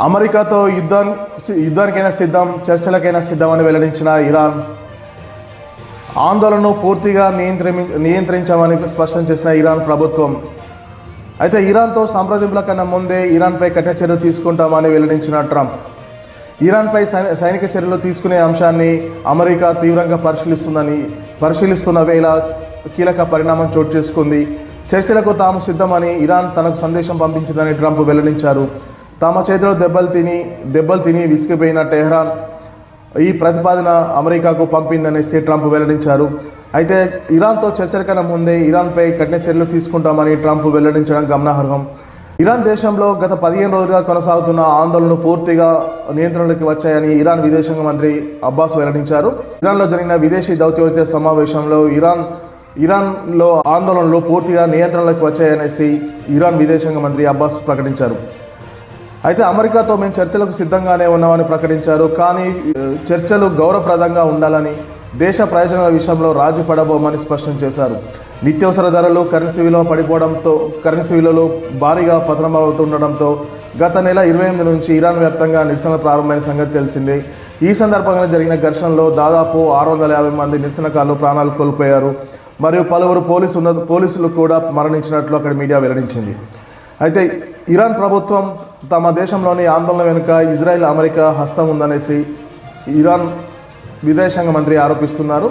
అమెరికాతో యుద్ధం యుద్ధానికైనా సిద్ధం చర్చలకైనా సిద్ధం అని వెల్లడించిన ఇరాన్ ఆందోళనను పూర్తిగా నియంత్రి నియంత్రించామని స్పష్టం చేసిన ఇరాన్ ప్రభుత్వం. అయితే ఇరాన్తో సంప్రదింపుల కన్నా ముందే ఇరాన్పై కఠిన చర్యలు తీసుకుంటామని వెల్లడించిన ట్రంప్. ఇరాన్పై సై- సైనిక చర్యలు తీసుకునే అంశాన్ని అమెరికా తీవ్రంగా పరిశీలిస్తుందని పరిశీలిస్తున్న వేళ కీలక పరిణామం చోటు చేసుకుంది. చర్చలకు తాము సిద్ధమని ఇరాన్ తనకు సందేశం పంపించిందని ట్రంప్ వెల్లడించారు. తమ చేతిలో దెబ్బలు తిని దెబ్బలు తిని విసిగిపోయిన టెహ్రాన్ ఈ ప్రతిపాదన అమెరికాకు పంపిందనేసి ట్రంప్ వెల్లడించారు. అయితే ఇరాన్తో చర్చల కన్నా ముందే ఇరాన్పై కఠిన చర్యలు తీసుకుంటామని ట్రంప్ వెల్లడించడం గమనార్హం. ఇరాన్ దేశంలో గత పదిహేను రోజులుగా కొనసాగుతున్న ఆందోళనలు పూర్తిగా నియంత్రణలోకి వచ్చాయని ఇరాన్ విదేశాంగ మంత్రి అబ్బాస్ వెల్లడించారు. ఇరాన్లో జరిగిన విదేశీ దౌత్యవేత్త సమావేశంలో ఇరాన్ ఇరాన్లో ఆందోళనలు పూర్తిగా నియంత్రణలోకి వచ్చాయనేసి ఇరాన్ విదేశాంగ మంత్రి అబ్బాస్ ప్రకటించారు. అయితే అమెరికాతో మేము చర్చలకు సిద్ధంగానే ఉన్నామని ప్రకటించారు. కానీ చర్చలు గౌరవప్రదంగా ఉండాలని దేశ ప్రయోజనాల విషయంలో రాజీ పడబోమని స్పష్టం చేశారు. నిత్యావసర ధరలు కరెన్సీ విలువ పడిపోవడంతో కరెన్సీ విలువలు భారీగా పతనమవుతుండడంతో గత నెల ఇరవై ఎనిమిది నుంచి ఇరాన్ వ్యాప్తంగా నిరసన ప్రారంభమైన సంగతి తెలిసిందే. ఈ సందర్భంగా జరిగిన ఘర్షణలో దాదాపు ఆరు వందల యాభై మంది నిరసనకారులు ప్రాణాలు కోల్పోయారు. మరియు పలువురు పోలీసు ఉన్న పోలీసులు కూడా మరణించినట్లు అక్కడ మీడియా వెల్లడించింది. అయితే ఇరాన్ ప్రభుత్వం తమ దేశంలోని ఆందోళన వెనుక ఇజ్రాయెల్ అమెరికా హస్తం ఉందనేసి ఇరాన్ విదేశాంగ మంత్రి ఆరోపిస్తున్నారు.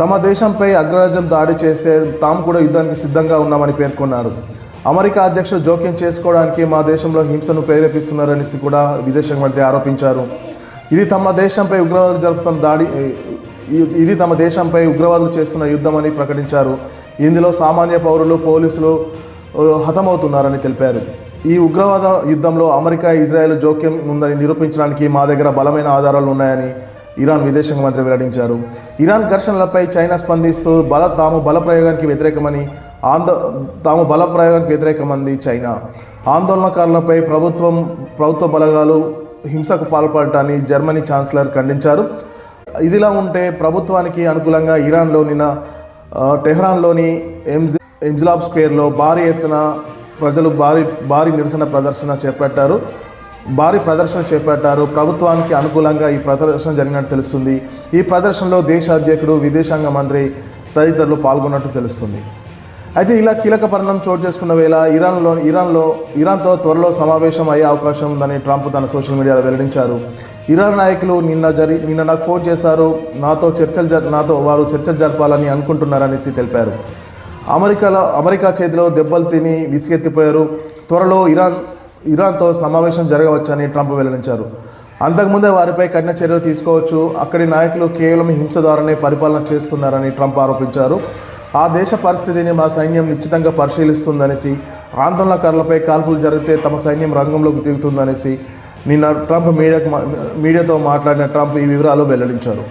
తమ దేశంపై అగ్రరాజ్యం దాడి చేస్తే తాము కూడా యుద్ధానికి సిద్ధంగా ఉన్నామని పేర్కొన్నారు. అమెరికా అధ్యక్షుడు జోక్యం చేసుకోవడానికి మా దేశంలో హింసను ప్రేరేపిస్తున్నారనేసి కూడా విదేశాంగ మంత్రి ఆరోపించారు. ఇది తమ దేశంపై ఉగ్రవాదులు జరుపుతున్న దాడి ఇది తమ దేశంపై ఉగ్రవాదులు చేస్తున్న యుద్ధమని ప్రకటించారు. ఇందులో సామాన్య పౌరులు పోలీసులు హతమవుతున్నారని తెలిపారు. ఈ ఉగ్రవాద యుద్ధంలో అమెరికా ఇజ్రాయెల్ జోక్యం ఉందని నిరూపించడానికి మా దగ్గర బలమైన ఆధారాలు ఉన్నాయని ఇరాన్ విదేశాంగ మంత్రి వెల్లడించారు. ఇరాన్ ఘర్షణలపై చైనా స్పందిస్తూ బల తాము బల ప్రయోగానికి వ్యతిరేకమని ఆందో తాము బల ప్రయోగానికి వ్యతిరేకమంది చైనా. ఆందోళనకారులపై ప్రభుత్వం ప్రభుత్వ బలగాలు హింసకు పాల్పడటాన్ని జర్మనీ ఛాన్సలర్ ఖండించారు. ఇదిలా ఉంటే ప్రభుత్వానికి అనుకూలంగా ఇరాన్లో నిన్న టెహ్రాన్లోని ఎంజ్ ఎంజ్లాబ్ స్క్వేర్లో భారీ ఎత్తున ప్రజలు భారీ భారీ నిరసన ప్రదర్శన చేపట్టారు. భారీ ప్రదర్శన చేపట్టారు. ప్రభుత్వానికి అనుకూలంగా ఈ ప్రదర్శన జరిగినట్టు తెలుస్తుంది. ఈ ప్రదర్శనలో దేశ అధ్యక్షుడు విదేశాంగ మంత్రి తదితరులు పాల్గొన్నట్టు తెలుస్తుంది. అయితే ఇలా కీలక పరిణామం చోటు చేసుకున్న వేళ ఇరాన్లో ఇరాన్లో ఇరాన్తో త్వరలో సమావేశం అయ్యే అవకాశం ఉందని ట్రంప్ తన సోషల్ మీడియాలో వెల్లడించారు. ఇరాన్ నాయకులు నిన్న జరి నిన్న నాకు ఫోన్ చేశారు. నాతో చర్చలు జర నాతో వారు చర్చలు జరపాలని అనుకుంటున్నారనేసి తెలిపారు. అమెరికాలో అమెరికా చేతిలో దెబ్బలు తిని విసిగెత్తిపోయారు. త్వరలో ఇరాన్ ఇరాన్తో సమావేశం జరగవచ్చని ట్రంప్ వెల్లడించారు. అంతకుముందే వారిపై కఠిన చర్యలు తీసుకోవచ్చు. అక్కడి నాయకులు కేవలం హింస ద్వారానే పరిపాలన చేస్తున్నారని ట్రంప్ ఆరోపించారు. ఆ దేశ పరిస్థితిని మా సైన్యం నిశ్చితంగా పరిశీలిస్తుందనేసి ఆందోళనకారులపై కాల్పులు జరిగితే తమ సైన్యం రంగంలోకి దిగుతుందనేసి నిన్న ట్రంప్ మీడియాకు మీడియాతో మాట్లాడిన ట్రంప్ ఈ వివరాలు వెల్లడించారు.